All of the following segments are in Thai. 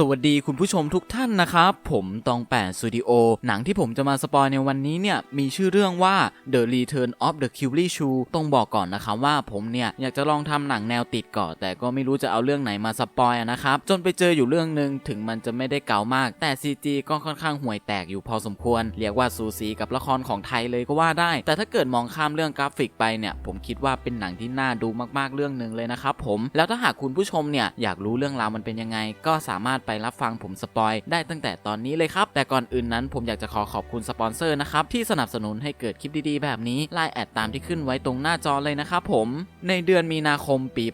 สวัสดีคุณผู้ชมทุกท่านนะครับ ผมตองแปดสตูดิโอ หนังที่ผมจะมาสปอยในวันนี้เนี่ย มีชื่อเรื่องว่า The Return of the c u r y Shoe ต้องบอกก่อนนะครับว่าผมเนี่ย อยากจะลองทำหนังแนวติดก่อน แต่ก็ไม่รู้จะเอาเรื่องไหนมาสปอยนะครับ จนไปเจออยู่เรื่องหนึ่งถึงมันจะไม่ได้เก่ามาก แต่ CG ก็ค่อนข้างห่วยแตกอยู่พอสมควร เรียกว่าสูสีกับละครของไทยเลยก็ว่าได้ แต่ถ้าเกิดมองข้ามเรื่องกราฟิกไปเนี่ย ผมคิดว่าเป็นหนังที่น่าดูมากๆเรื่องหนึ่งเลยนะครับผมแล้วถ้าหากคุณผู้ชมเนี่ยอยากรู้เรื่องราวมันเป็นยังไง ก็สามารถไปรับฟังผมสปอยได้ตั้งแต่ตอนนี้เลยครับ แต่ก่อนอื่นนั้นผมอยากจะขอขอบคุณสปอนเซอร์นะครับ ที่สนับสนุนให้เกิดคลิปดีๆ แบบนี้ไลน์แอดตามที่ขึ้นไว้ตรงหน้าจอเลยนะครับผม ในเดือนมีนาคมปี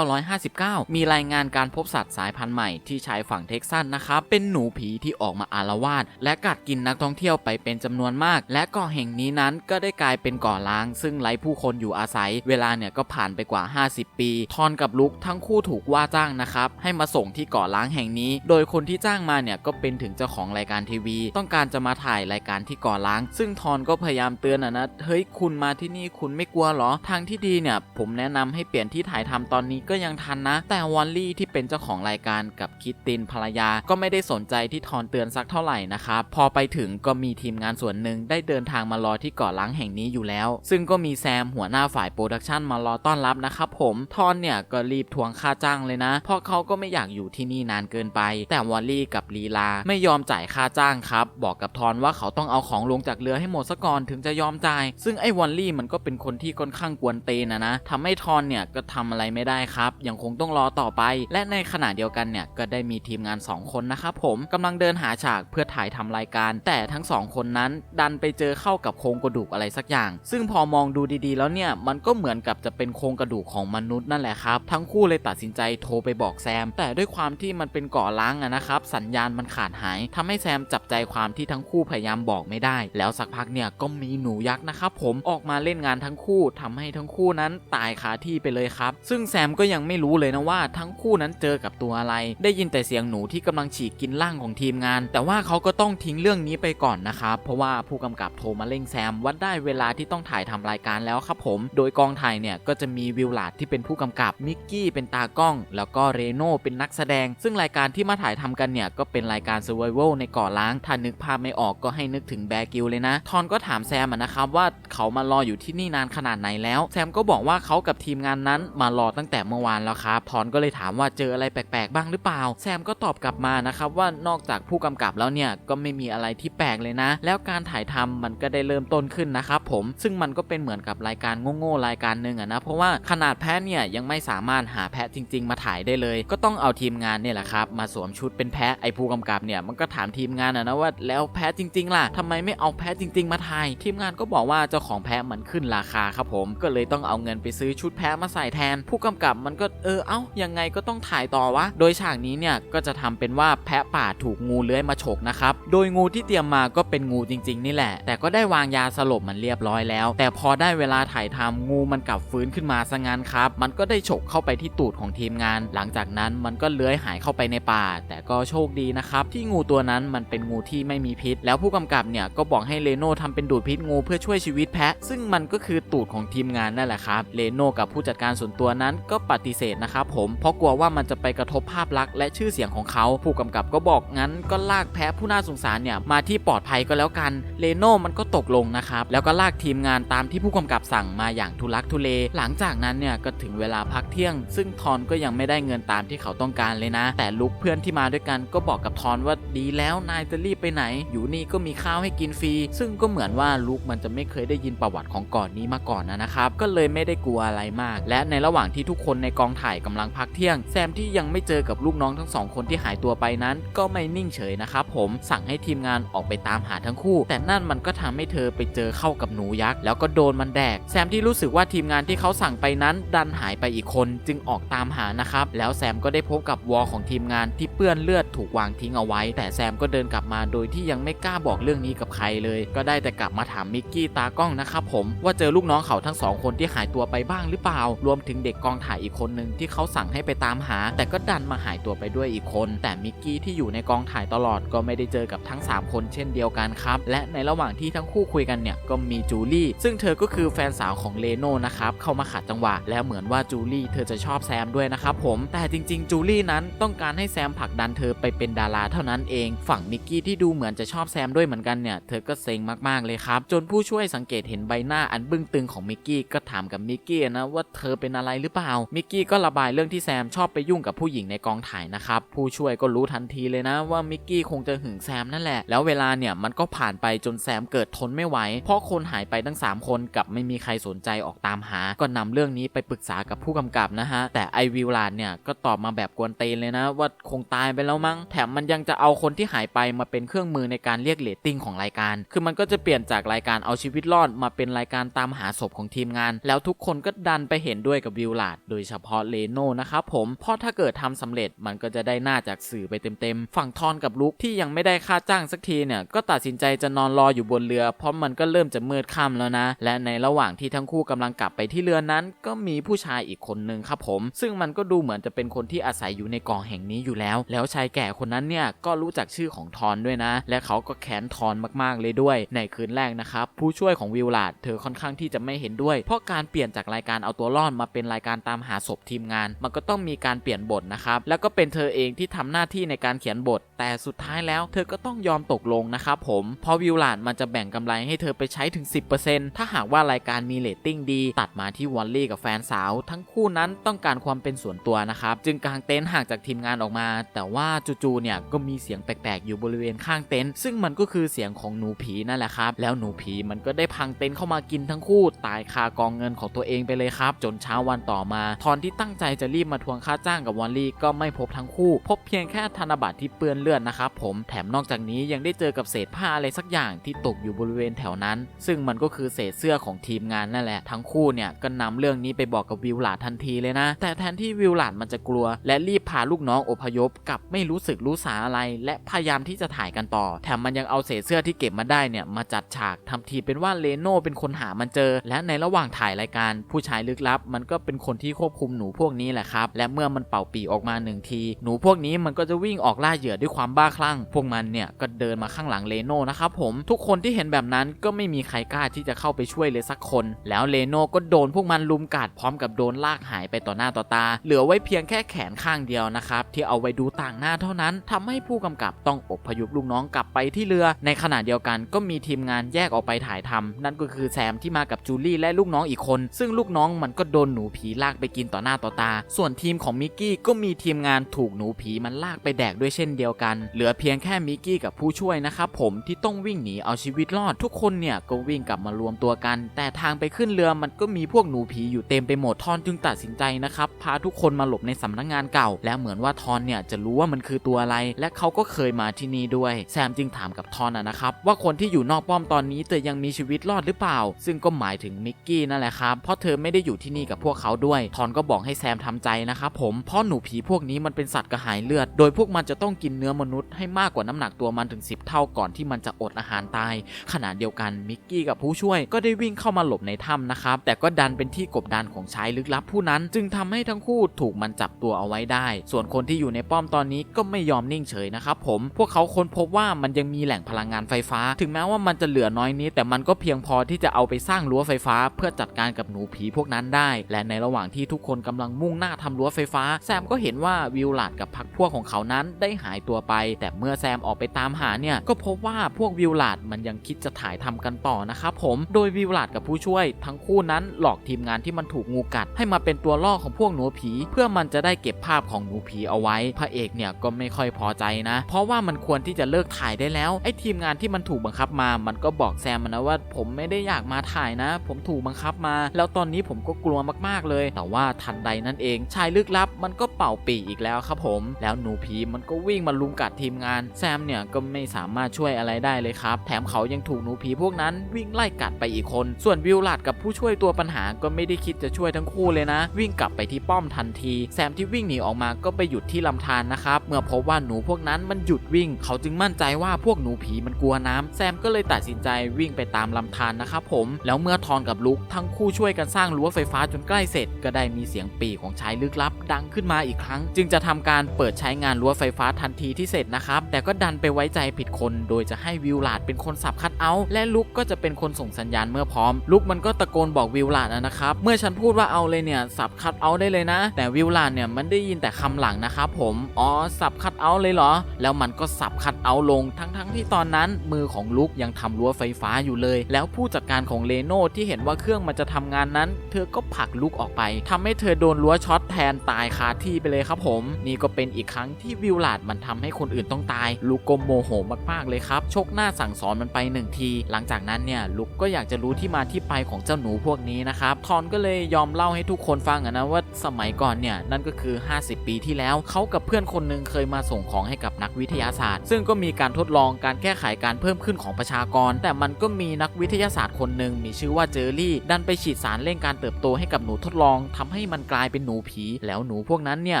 1959 มีรายงานการพบสัตว์สายพันธุ์ใหม่ที่ชายฝั่งเท็กซัสนะครับเป็นหนูผีที่ออกมาอารวาสและกัดกินนักท่องเที่ยวไปเป็นจำนวนมาก และเกาะแห่งนี้นั้นก็ได้กลายเป็นเกาะล้าง ซึ่งไร้ผู้คนอยู่อาศัย เวลาเนี่ยก็ผ่านไปกว่า 50 ปี ทอนกับลุกทั้งคู่ถูกว่าจ้างนะครับให้มาส่งที่เกาะล้างแห่งนี้โดยยคนที่จ้างมาเนี่ยก็เป็นถึงเจ้าของรายการทีวี ต้องการจะมาถ่ายรายการที่เกาะล้าง ซึ่งทอนก็พยายามเตือนอะนะเฮ้ยคุณมาที่นี่คุณไม่กลัวเหรอ ทางที่ดีเนี่ยผมแนะนำให้เปลี่ยนที่ถ่ายทำตอนนี้ก็ยังทันนะ แต่วอลลี่ที่เป็นเจ้าของรายการกับคิตตินภรรยา ก็ไม่ได้สนใจที่ทอนเตือนสักเท่าไหร่นะครับพอไปถึงก็มีทีมงานส่วนหนึ่งได้เดินทางมารอที่เกาะล้างแห่งนี้อยู่แล้ว ซึ่งก็มีแซมหัวหน้าฝ่ายโปรดักชันมารอต้อนรับนะครับผมทอนเนี่ยก็รีบทวงค่าจ้างเลยนะ เพราะเขาก็ไม่อยากอยู่ที่นี่นานเกินไปแต่วอลลี่กับลีลา ไม่ยอมจ่ายค่าจ้างครับ บอกกับทอนว่าเขาต้องเอาของลงจากเรือให้หมดซะก่อนถึงจะยอมจ่าย ซึ่งไอ้วอลลี่มันก็เป็นคนที่ค่อนข้างกวนเตนนะนะทำให้ทอนเนี่ยก็ทำอะไรไม่ได้ครับ ยังคงต้องรอต่อไป และในขณะเดียวกันเนี่ยก็ได้มีทีมงาน 2 คนนะครับผมกำลังเดินหาฉากเพื่อถ่ายทำรายการ แต่ทั้งสองคนนั้น ดันไปเจอเข้ากับโครงกระดูกอะไรสักอย่าง ซึ่งพอมองดูดีๆ แล้วเนี่ยมันก็เหมือนกับจะเป็นโครงกระดูกของมนุษย์นั่นแหละครับทั้งคู่เลยตัดสินใจโทรไปบอกแซม แต่ด้วยความที่มันเป็นเกาะล้างนะครับสัญญาณมันขาดหายทำให้แซมจับใจความที่ทั้งคู่พยายามบอกไม่ได้ แล้วสักพักเนี่ยก็มีหนูยักษ์นะครับผมออกมาเล่นงานทั้งคู่ทำให้ทั้งคู่นั้นตายคาที่ไปเลยครับ ซึ่งแซมก็ยังไม่รู้เลยนะว่าทั้งคู่นั้นเจอกับตัวอะไร ได้ยินแต่เสียงหนูที่กำลังฉีกกินร่างของทีมงาน แต่ว่าเขาก็ต้องทิ้งเรื่องนี้ไปก่อนนะครับเพราะว่าผู้กำกับโทรมาเร่งแซมว่าได้เวลาที่ต้องถ่ายทำรายการแล้วครับผม โดยกองถ่ายเนี่ยก็จะมีวิลลาดที่เป็นผู้กำกับมิกกี้เป็นตากล้อง แล้วก็เรโน่เป็นนักแสดง ซึ่งรายการที่มาถ่ายทำกันเนี่ยก็เป็นรายการ Survival ในเกาะล้าง ถ้านึกภาพไม่ออกก็ให้นึกถึงแบร์กิลเลยนะ ทอนก็ถามแซมนะครับว่าเขามารออยู่ที่นี่นานขนาดไหนแล้ว แซมก็บอกว่าเขากับทีมงานนั้นมารอตั้งแต่เมื่อวานแล้วครับ ทอนก็เลยถามว่าเจออะไรแปลกๆบ้างหรือเปล่า แซมก็ตอบกลับมานะครับว่านอกจากผู้กำกับแล้วเนี่ยก็ไม่มีอะไรที่แปลกเลยนะ แล้วการถ่ายทำมันก็ได้เริ่มต้นขึ้นนะครับผม ซึ่งมันก็เป็นเหมือนกับรายการโง่ๆรายการหนึ่งอะนะ เพราะว่าขนาดแพะเนี่ยยังไม่สามารถหาแพะจริง ๆ มาถ่ายได้เลย ก็ต้องเอาทีมงานเนี่ยแหละครับมาสวมชุดเป็นแพะไอ้ผู้กำกับเนี่ยมันก็ถามทีมงานอะนะว่าแล้วแพะจริง ๆ ล่ะทำไมไม่เอาแพะจริง ๆ มาถ่าย ทีมงานก็บอกว่าเจ้าของแพะมันขึ้นราคาครับผม ก็เลยต้องเอาเงินไปซื้อชุดแพะมาใส่แทน ผู้กำกับมันก็เออเอ้ายังไงก็ต้องถ่ายต่อวะโดยฉากนี้เนี่ยก็จะทำเป็นว่าแพะป่าถูกงูเลื้อยมาฉกนะครับโดยงูที่เตรียมมาก็เป็นงูจริง ๆ นี่แหละ แต่ก็ได้วางยาสลบมันเรียบร้อยแล้ว แต่พอได้เวลาถ่ายทำงูมันกลับฟื้นขึ้นมาซะงั้นครับ มันก็ได้ฉกเข้าไปที่ตูดของทีมงาน หลังจากนั้นมันก็เลื้อยหายเข้าไปในป่าแต่ก็โชคดีนะครับที่งูตัวนั้นมันเป็นงูที่ไม่มีพิษ แล้วผู้กำกับเนี่ยก็บอกให้เลโน่ทำเป็นดูดพิษงูเพื่อช่วยชีวิตแพะ ซึ่งมันก็คือตูดของทีมงานนั่นแหละครับเลโน่กับผู้จัดการส่วนตัวนั้นก็ปฏิเสธนะครับผมเพราะกลัวว่ามันจะไปกระทบภาพลักษณ์และชื่อเสียงของเขา ผู้กำกับก็บอกงั้นก็ลากแพะผู้น่าสงสารเนี่ยมาที่ปลอดภัยก็แล้วกันเลโน่มันก็ตกลงนะครับแล้วก็ลากทีมงานตามที่ผู้กำกับสั่งมาอย่างทุลักทุเล หลังจากนั้นเนี่ยก็ถึงเวลาพักเที่ยง ซึ่งทอนก็ยังไม่ได้เงินตามที่เขาต้องการเลยนะ แต่ลุกเพื่อนที่มาด้วยกันก็บอกกับทอนว่าดีแล้วนายจะรีบไปไหน อยู่นี่ก็มีข้าวให้กินฟรี ซึ่งก็เหมือนว่าลุกมันจะไม่เคยได้ยินประวัติของก่อนนี้มาก่อนนะครับ ก็เลยไม่ได้กลัวอะไรมาก และในระหว่างที่ทุกคนในกองถ่ายกำลังพักเที่ยง แซมที่ยังไม่เจอกับลูกน้องทั้งสองคนที่หายตัวไปนั้น ก็ไม่นิ่งเฉยนะครับผมสั่งให้ทีมงานออกไปตามหาทั้งคู่ แต่นั่นมันก็ทำให้เธอไปเจอเข้ากับหนูยักษ์แล้วก็โดนมันแดก แซมที่รู้สึกว่าทีมงานที่เขาสั่งไปนั้น ดันหายไปอีกคนจึงออกตามหานะครับแล้วแซมก็ได้พบกับวอของทีมงานที่เปื้อนเลือดถูกวางทิ้งเอาไว้ แต่แซมก็เดินกลับมาโดยที่ยังไม่กล้าบอกเรื่องนี้กับใครเลย ก็ได้แต่กลับมาถามมิกกี้ตากล้องนะครับผมว่าเจอลูกน้องเขาทั้งสองคนที่หายตัวไปบ้างหรือเปล่า รวมถึงเด็กกองถ่ายอีกคนหนึ่งที่เขาสั่งให้ไปตามหา แต่ก็ดันมาหายตัวไปด้วยอีกคน แต่มิกกี้ที่อยู่ในกองถ่ายตลอดก็ไม่ได้เจอกับทั้ง 3 คนเช่นเดียวกันครับ และในระหว่างที่ทั้งคู่คุยกันเนี่ยก็มีจูลี่ซึ่งเธอก็คือแฟนสาวของเลโน่นะครับเข้ามาขัดจังหวะแล้วเหมือนว่าจูลี่เธอจะชอบแซมด้วยนะครับผมแต่จริง ๆ จูลี่นั้นต้องการให้แซมผลักดันเธอไปเป็นดาราเท่านั้นเอง ฝั่งมิกกี้ที่ดูเหมือนจะชอบแซมด้วยเหมือนกันเนี่ย เธอก็เซ็งมากๆเลยครับ จนผู้ช่วยสังเกตเห็นใบหน้าอันบึ้งตึงของมิกกี้ก็ถามกับมิกกี้นะว่าเธอเป็นอะไรหรือเปล่า มิกกี้ก็ระบายเรื่องที่แซมชอบไปยุ่งกับผู้หญิงในกองถ่ายนะครับ ผู้ช่วยก็รู้ทันทีเลยนะว่ามิกกี้คงจะหึงแซมนั่นแหละ แล้วเวลาเนี่ยมันก็ผ่านไปจนแซมเกิดทนไม่ไหว เพราะคนหายไปทั้ง 3 คนกับไม่มีใครสนใจออกตามหา ก็นำเรื่องนี้ไปปรึกษากับผู้กำกับนะฮะ แต่ไอวิวลาดเนี่ยก็ตอบมาแบบกวนเตนเลยนะว่าคงตายไปแล้วมั้ง แถมมันยังจะเอาคนที่หายไปมาเป็นเครื่องมือในการเรียกเรตติ้งของรายการ คือมันก็จะเปลี่ยนจากรายการเอาชีวิตรอดมาเป็นรายการตามหาศพของทีมงาน แล้วทุกคนก็ดันไปเห็นด้วยกับวิวลาดโดยเฉพาะเลโน่นะครับผม เพราะถ้าเกิดทำสำเร็จมันก็จะได้หน้าจากสื่อไปเต็มๆ ฝั่งทอนกับลุกที่ยังไม่ได้ค่าจ้างสักทีเนี่ย ก็ตัดสินใจจะนอนรออยู่บนเรือ เพราะมันก็เริ่มจะมืดค่ำแล้วนะ และในระหว่างที่ทั้งคู่กำลังกลับไปที่เรือนั้น ก็มีผู้ชายอีกคนนึงครับผม ซึ่งมันก็ดูเหมือนจะเป็นคนที่อาศัยอยู่ในกองแห่งนี้อยู่แล้วแล้วชายแก่คนนั้นเนี่ยก็รู้จักชื่อของทอนด้วยนะ และเขาก็แค้นทอนมากๆเลยด้วย ในคืนแรกนะครับผู้ช่วยของวิวลาดเธอค่อนข้างที่จะไม่เห็นด้วย เพราะการเปลี่ยนจากรายการเอาตัวรอดมาเป็นรายการตามหาศพทีมงาน มันก็ต้องมีการเปลี่ยนบทนะครับแล้วก็เป็นเธอเองที่ทำหน้าที่ในการเขียนบท แต่สุดท้ายแล้วเธอก็ต้องยอมตกลงนะครับผมเพราะวิวลาดมันจะแบ่งกำไรให้เธอไปใช้ถึง 10%ถ้าหากว่ารายการมีเรตติ้งดี ตัดมาที่วอลลี่กับแฟนสาว ทั้งคู่นั้นต้องการความเป็นส่วนตัวนะครับจึงกางเต็นท์ห่างจากทีมงานออกมาแต่ว่าจู่ๆเนี่ยก็มีเสียงแปลกๆอยู่บริเวณข้างเต็นท์ซึ่งมันก็คือเสียงของหนูผีนั่นแหละครับ แล้วหนูผีมันก็ได้พังเต็นท์เข้ามากินทั้งคู่ตายคากองเงินของตัวเองไปเลยครับ จนเช้าวันต่อมา ทอนที่ตั้งใจจะรีบมาทวงค่าจ้างกับวอลลี่ก็ไม่พบทั้งคู่ พบเพียงแค่ธนบัตรที่เปื้อนเลือดนะครับผมแถมนอกจากนี้ยังได้เจอกับเศษผ้าอะไรสักอย่างที่ตกอยู่บริเวณแถวนั้น ซึ่งมันก็คือเศษเสื้อของทีมงานนั่นแหละทั้งคู่เนี่ยก็นำเรื่องนี้ไปบอกกับวิวหลาดทันทีเลยนะ แต่แทนที่วิวหลาดมันจะกลัว และรีบพาลูกน้องอพยพกับไม่รู้สึกรู้สาอะไร และพยายามที่จะถ่ายกันต่อ แถมมันยังเอาเศษเสื้อที่เก็บมาได้เนี่ยมาจัดฉากทำทีเป็นว่าเลโน่เป็นคนหามันเจอ และในระหว่างถ่ายรายการ ผู้ชายลึกลับ มันก็เป็นคนที่ควบคุมหนูพวกนี้แหละครับและเมื่อมันเป่าปีออกมาหนึ่งที หนูพวกนี้มันก็จะวิ่งออกล่าเหยื่อด้วยความบ้าคลั่ง พวกมันเนี่ยก็เดินมาข้างหลังเลโน่นะครับผมทุกคนที่เห็นแบบนั้นก็ไม่มีใครกล้าที่จะเข้าไปช่วยเลยสักคน แล้วเลโน่ก็โดนพวกมันลุมกัดพร้อมกับโดนลากหายไปต่อหน้าต่อตา เหลือไว้เพียงแค่แขนข้างเดียวนะครับที่เอาไว้ดูต่างหน้าเท่านั้นทำให้ผู้กำกับต้องอบพยพลูกน้องกลับไปที่เรือ ในขณะเดียวกันก็มีทีมงานแยกออกไปถ่ายทำนั่นก็คือแซมที่มากับจูลี่และลูกน้องอีกคน ซึ่งลูกน้องมันก็โดนหนูผีลากไปกินต่อหน้าต่อตา ส่วนทีมของมิกกี้ก็มีทีมงานถูกหนูผีมันลากไปแดกด้วยเช่นเดียวกัน เหลือเพียงแค่มิกกี้กับผู้ช่วยนะครับผมที่ต้องวิ่งหนีเอาชีวิตรอด ทุกคนเนี่ยก็วิ่งกลับมารวมตัวกัน แต่ทางไปขึ้นเรือมันก็มีพวกหนูผีอยู่เต็มไปหมดทอนจึงตัดสินใจนะครับพาทุกคนมาหลบในสำนักงานเก่า และเหมือนว่าทอนเนี่ยจะรู้ว่ามันคือตัวอะไร และเขาก็เคยมาที่นี่ด้วย แซมจึงถามกับทอนนะครับ ว่าคนที่อยู่นอกป้อมตอนนี้จะยังมีชีวิตรอดหรือเปล่า ซึ่งก็หมายถึงมิกกี้นั่นแหละครับเพราะเธอไม่ได้อยู่ที่นี่กับพวกเขาด้วย ทอนก็บอกให้แซมทำใจนะครับผมเพราะหนูผีพวกนี้มันเป็นสัตว์กระหายเลือด โดยพวกมันจะต้องกินเนื้อมนุษย์ให้มากกว่าน้ำหนักตัวมันถึง 10 เท่าก่อนที่มันจะอดอาหารตายขณะเดียวกันมิกกี้กับผู้ช่วยก็ได้วิ่งเข้ามาหลบในถ้ำนะครับแต่ก็ดันเป็นที่กบดานของชายลึกลับผู้นั้น จึงทำให้ทั้งคู่ถูกมันจับตัวเอาไว้ได้ ส่วนคนที่อยู่ในป้อมตอนนี้ก็ไม่ยอมนิ่งเฉยนะครับผมพวกเขาค้นพบว่ามันยังมีแหล่งพลังงานไฟฟ้า ถึงแม้ว่ามันจะเหลือน้อยนิดแต่มันก็เพียงพอที่จะเอาไปสร้างรั้วไฟฟ้า เพื่อจัดการกับหนูผีพวกนั้นได้ และในระหว่างที่ทุกคนกำลังมุ่งหน้าทำรั้วไฟฟ้า แซมก็เห็นว่าวิวลาดกับพักพวกของเขานั้นได้หายตัวไป แต่เมื่อแซมออกไปตามหาเนี่ยก็พบว่าพวกวิวลาดมันยังคิดจะถ่ายทำกันต่อนะครับผมโดยวิวลาดกับผู้ช่วย ทั้งคู่นั้นหลอกทีมงานที่มันถูกงูกัด ให้มาเป็นตัวล่อของพวกหนูผี เพื่อมันจะได้เก็บภาพของหนูผีเอาไว้พระเเอกเนี่ยก็ไม่ค่อยพอใจนะ เพราะว่ามันควรที่จะเลิกถ่ายได้แล้วไอ้ทีมงานที่มันถูกบังคับมา มันก็บอกแซมมันนะว่า ผมไม่ได้อยากมาถ่ายนะ ผมถูกบังคับมา แล้วตอนนี้ผมก็กลัวมากๆเลย แต่ว่าทันใดนั่นเองชายลึกลับมันก็เป่าปีอีกแล้วครับผม แล้วหนูผีมันก็วิ่งมาลุมกัดทีมงาน แซมเนี่ยก็ไม่สามารถช่วยอะไรได้เลยครับ แถมเขายังถูกหนูผีพวกนั้นวิ่งไล่กัดไปอีกคน ส่วนวิวลาดกับผู้ช่วยตัวปัญหาก็ไม่ได้คิดจะช่วยทั้งคู่เลยนะ วิ่งกลับไปที่ป้อมทันที แซมที่วิ่งหนีออกมาก็ไปหยุดที่ลำธารนะครับ เมื่อพบว่าหนูพวกนั้นมันหยุดวิ่ง เขาจึงมั่นใจว่าพวกหนูผีมันกลัวน้ำแซมก็เลยตัดสินใจวิ่งไปตามลำธารนะครับผม แล้วเมื่อทอนกับลุกทั้งคู่ช่วยกันสร้างรั้วไฟฟ้าจนใกล้เสร็จ ก็ได้มีเสียงปีของชายลึกลับ ดังขึ้นมาอีกครั้ง จึงจะทำการเปิดใช้งานรั้วไฟฟ้าทันทีที่เสร็จนะครับ แต่ก็ดันไปไว้ใจผิดคน โดยจะให้วิวลาดเป็นคนสับคัดเอาท์และลุกก็จะเป็นคนส่งสัญญาณเมื่อพร้อม ลุกมันก็ตะโกนบอกวิวลาดนะครับ เมื่อฉันพูดว่าเอาเลยเนี่ยสับคัดเอาท์ได้เลยนะ แต่วิวลาดเนี่ยมันได้ยินแต่คำหลังนะครับผมอ๋อสับคัดเอาเลยเหรอ แล้วมันก็สับคัดเอาลงทั้งๆทที่ตอนนั้น มือของลุกยังทำรั้วไฟฟ้าอยู่เลย แล้วผู้จัดการของเลโน่ที่เห็นว่าเครื่องมันจะทำงานนั้น เธอก็ผลักลุกออกไปทำให้เธอโดนรั้วช็อตแทนตายคาที่ไปเลยครับผม นี่ก็เป็นอีกครั้งที่วิวลาดมันทำให้คนอื่นต้องตาย ลุกก็โมโหมากๆเลยครับชกหน้าสั่งสอนมันไปหนึ่งที หลังจากนั้นเนี่ยลุกก็อยากจะรู้ที่มาที่ไปของเจ้าหนูพวกนี้นะครับทอนก็เลยยอมเล่าให้ทุกคนฟังนะว่าสมัยก่อนเนี่ยนั่นก็คือ 50 ปีที่แล้วเขากับเพื่อนคนหนึ่งเคยมาส่งของให้กับนักวิทยาศาสตร์ ซึ่งก็มีการทดลองการแก้ไขการเพิ่มขึ้นของประชากร แต่มันก็มีนักวิทยาศาสตร์คนหนึ่งมีชื่อว่าเจอรี่ ดันไปฉีดสารเร่งการเติบโตให้กับหนูทดลองทำให้มันกลายเป็นหนูผี แล้วหนูพวกนั้นเนี่ย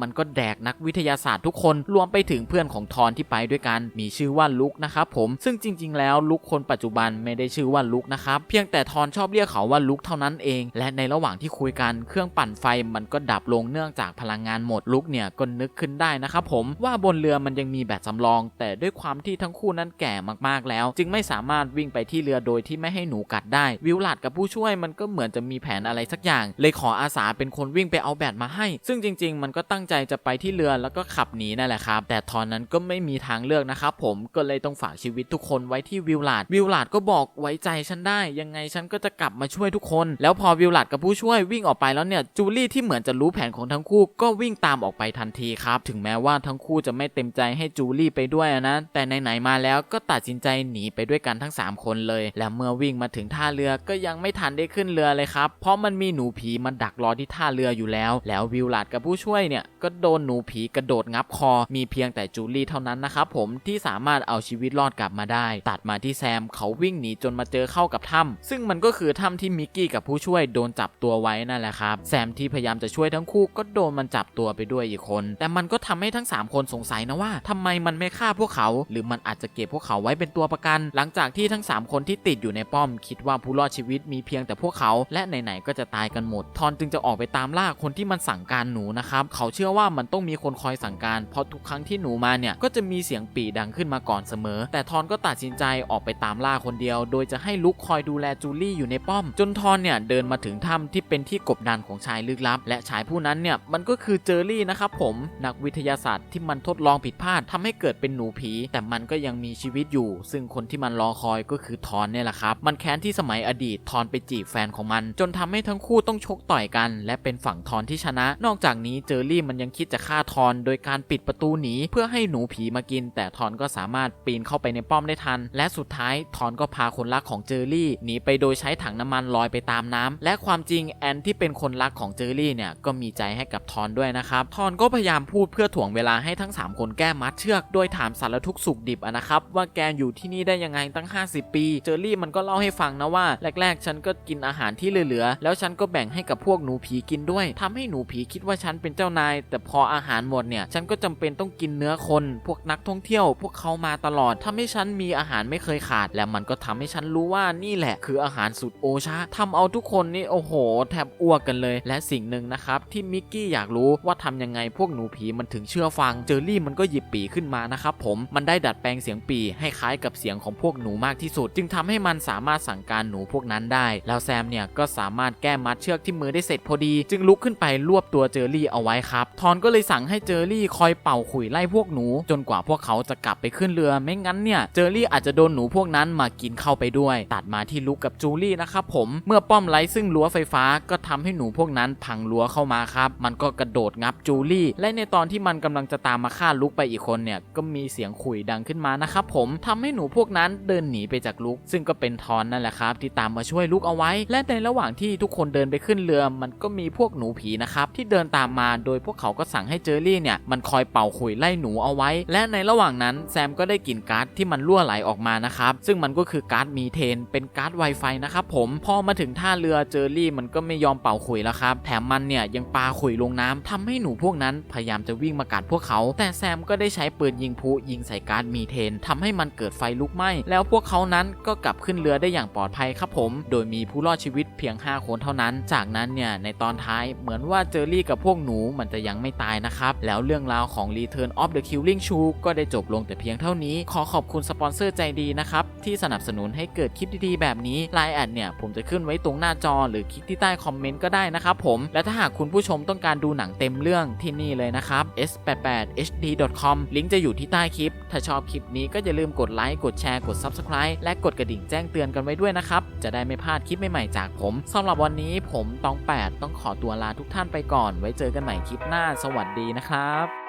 มันก็แดกนักวิทยาศาสตร์ทุกคนรวมไปถึงเพื่อนของทอนที่ไปด้วยกัน มีชื่อว่าลุกนะครับผมซึ่งจริง ๆ แล้วลุกคนปัจจุบันไม่ได้ชื่อว่าลุกนะครับเพียงแต่ทอนชอบเรียกเขาว่าลุกเท่านั้นเอง และในระหว่างที่คุยกันเครื่องปั่นไฟมันก็ดับลงเนื่องจากพลังงานหมดลุกเนี่ยก็นึกขึ้นได้นะครับผมว่าบนเรือมันยังมีแบตสำรอง แต่ด้วยความที่ทั้งคู่นั้นแก่มากๆแล้ว จึงไม่สามารถวิ่งไปที่เรือโดยที่ไม่ให้หนูกัดได้ วิวลาดกับผู้ช่วยมันก็เหมือนจะมีแผนอะไรสักอย่าง เลยขออาสาเป็นคนวิ่งไปเอาแบตมาให้ ซึ่งจริง ๆ มันก็ตั้งใจจะไปที่เรือแล้วก็ขับหนีนั่นแหละครับ แต่ทอนนั้นก็ไม่มีทางเลือกนะครับผมก็เลยต้องฝากชีวิตทุกคนไว้ที่วิวลาดวิวลาดก็บอกไว้ใจฉันได้ ยังไงฉันก็จะกลับมาช่วยทุกคน แล้วพอวิวลาดกับผู้ช่วยวิ่งออกไปแล้วเนี่ยจูลี่ที่เหมือนจะรู้แผนของทั้งคู่ก็วิ่งตามออกไปทันทีครับถึงึงแม้ว่าทั้งคู่จะไม่เต็มใจให้จูลี่ไปด้วยนะ แต่ไหนๆมาแล้วก็ตัดสินใจหนีไปด้วยกันทั้ง 3 คนเลย และเมื่อวิ่งมาถึงท่าเรือก็ยังไม่ทันได้ขึ้นเรือเลยครับ เพราะมันมีหนูผีมาดักรอที่ท่าเรืออยู่แล้ว แล้ววิวลาดกับผู้ช่วยเนี่ยก็โดนหนูผีกระโดดงับคอ มีเพียงแต่จูลี่เท่านั้นนะครับผมที่สามารถเอาชีวิตรอดกลับมาได้ ตัดมาที่แซมเขาวิ่งหนีจนมาเจอเข้ากับถ้ำซึ่งมันก็คือถ้ำที่มิกกี้กับผู้ช่วยโดนจับตัวไว้นั่นแหละครับแซมที่พยายามจะช่วยทั้งคู่ก็โดนมันจับตัวไปด้วยอีกคน แต่มันก็ทำให้ทั้ง 3 คนสงสัยนะว่าทำไมมันไม่ฆ่าพวกเขา หรือมันอาจจะเก็บพวกเขาไว้เป็นตัวประกัน หลังจากที่ทั้ง 3 คนที่ติดอยู่ในป้อม คิดว่าผู้รอดชีวิตมีเพียงแต่พวกเขา และไหนๆก็จะตายกันหมด ทอนจึงจะออกไปตามล่าคนที่มันสั่งการหนูนะครับเขาเชื่อว่ามันต้องมีคนคอยสั่งการ เพราะทุกครั้งที่หนูมาเนี่ยก็จะมีเสียงปี่ดังขึ้นมาก่อนเสมอ แต่ทอนก็ตัดสินใจออกไปตามล่าคนเดียว โดยจะให้ลุกคอยดูแลจูลี่อยู่ในป้อม จนทอนเนี่ยเดินมาถึงถ้ำที่เป็นที่กบดานของชายลึกลับ และชายผู้นั้นเนี่ยมันก็คือเจอรี่นะครับผมนักวิทยาศาสตร์ที่มันทดลองผิดพลาดทำให้เกิดเป็นหนูผี แต่มันก็ยังมีชีวิตอยู่ ซึ่งคนที่มันรอคอยก็คือทอนเนี่ยแหละครับ มันแค้นที่สมัยอดีตทอนไปจีบแฟนของมัน จนทำให้ทั้งคู่ต้องชกต่อยกัน และเป็นฝั่งทอนที่ชนะ นอกจากนี้เจอรี่มันยังคิดจะฆ่าทอนโดยการปิดประตูหนีเพื่อให้หนูผีมากิน แต่ทอนก็สามารถปีนเข้าไปในป้อมได้ทัน และสุดท้ายทอนก็พาคนรักของเจอรี่หนีไปโดยใช้ถังน้ำมันลอยไปตามน้ำและความจริงแอนที่เป็นคนรักของเจอรี่เนี่ยก็มีใจให้กับทอนด้วยนะครับทอนก็พยายามพูดเพื่อถ่วงเวลาให้ทั้ง 3 คนแก้มัดเชือก โดยถามสารทุกสุขดิบอะนะครับ ว่าแกอยู่ที่นี่ได้ยังไงตั้ง 50 ปี เจอรี่มันก็เล่าให้ฟังนะว่า แรก ๆ ฉันก็กินอาหารที่เหลือๆ แล้วฉันก็แบ่งให้กับพวกหนูผีกินด้วยทำให้หนูผีคิดว่าฉันเป็นเจ้านาย แต่พออาหารหมดเนี่ย ฉันก็จำเป็นต้องกินเนื้อคน พวกนักท่องเที่ยว พวกเขามาตลอดทำให้ฉันมีอาหารไม่เคยขาด และมันก็ทำให้ฉันรู้ว่านี่แหละ คืออาหารสุดโอชาทำเอาทุกคนนี่โอ้โห แทบอ้วกกันเลย และสิ่งหนึ่งนะครับที่มิกกี้อยากรู้ว่าทำยังไงพวกหนูผีมันถึงเชื่อฟังเจอรี่มันก็หยิบปีขึ้นมานะครับผมมันได้ดัดแปลงเสียงปีให้คล้ายกับเสียงของพวกหนูมากที่สุด จึงทำให้มันสามารถสั่งการหนูพวกนั้นได้ แล้วแซมเนี่ยก็สามารถแก้มัดเชือกที่มือได้เสร็จพอดี จึงลุกขึ้นไปรวบตัวเจอรี่เอาไว้ครับทอนก็เลยสั่งให้เจอรี่คอยเป่าขุยไล่พวกหนู จนกว่าพวกเขาจะกลับไปขึ้นเรือ ไม่งั้นเนี่ยเจอรี่อาจจะโดนหนูพวกนั้นมากินเข้าไปด้วย ตัดมาที่ลุกกับจูลี่นะครับผมเมื่อป้อมไร้ซึ่งรั้วไฟฟ้าก็ทำให้หนูพวกนั้นพังรั้วเข้ามาครับมันก็กระโดดงับจูลี่ และในตอนที่มันกำลังจะตามมาฆ่าลุกไปอีกคนเนี่ยก็มีเสียงขุยดังขึ้นมานะครับผมทำให้หนูพวกนั้นเดินหนีไปจากลุก ซึ่งก็เป็นทอนนั่นแหละครับ ที่ตามมาช่วยลุกเอาไว้ และในระหว่างที่ทุกคนเดินไปขึ้นเรือ มันก็มีพวกหนูผีนะครับที่เดินตามมาโดยพวกเขาก็สั่งให้เจอรี่เนี่ยมันคอยเป่าขุยไล่หนูเอาไว้ และในระหว่างนั้นแซมก็ได้กลิ่นก๊าซที่มันรั่วไหลออกมานะครับซึ่งมันก็คือก๊าซมีเทน เป็นก๊าซไวไฟนะครับผมพอมาถึงท่าเรือเจอรี่มันก็ไม่ยอมเป่าขุยแล้วครับแถมมันเนี่ยยังปาขุยลงน้ำทำให้หนูพวกนั้นพยายามจะวิ่งมากัดพวกเขา แต่แซมก็ได้ใช้ปืนยิงพุยิงใส่ก๊าซมีเทนทำให้มันเกิดไฟลุกไหม้ แล้วพวกเขานั้นก็กลับขึ้นเรือได้อย่างปลอดภัยครับผม โดยมีผู้รอดชีวิตเพียง 5 คนเท่านั้น จากนั้นเนี่ยในตอนท้ายเหมือนว่าเจอรี่กับพวกหนูมันจะยังไม่ตายนะครับ แล้วเรื่องราวของ Return of the Killing Shoe ก็ได้จบลงแต่เพียงเท่านี้ ขอขอบคุณสปอนเซอร์ใจดีนะครับที่สนับสนุนให้เกิดคลิปดีๆแบบนี้ไลน์แอดเนี่ยผมจะขึ้นไว้ตรงหน้าจอหรือคลิกที่ใต้คอมเมนต์ก็ได้นะครับผมและถ้าหากคุณผู้ชมต้องการดูหนังเต็มเรื่องที่นี่เลยนะครับ s88hd.com ลิงก์จะอยู่ที่ใต้คลิป ถ้าชอบคลิปนี้ก็อย่าลืมกดไลค์ กดแชร์ กด Subscribe และกดกระดิ่งแจ้งเตือนกันไว้ด้วยนะครับ จะได้ไม่พลาดคลิปใหม่ๆจากผมสำหรับวันนี้ผมตอง 8 ต้องขอตัวลาทุกท่านไปก่อน ไว้เจอกันใหม่คลิปหน้า สวัสดีนะครับ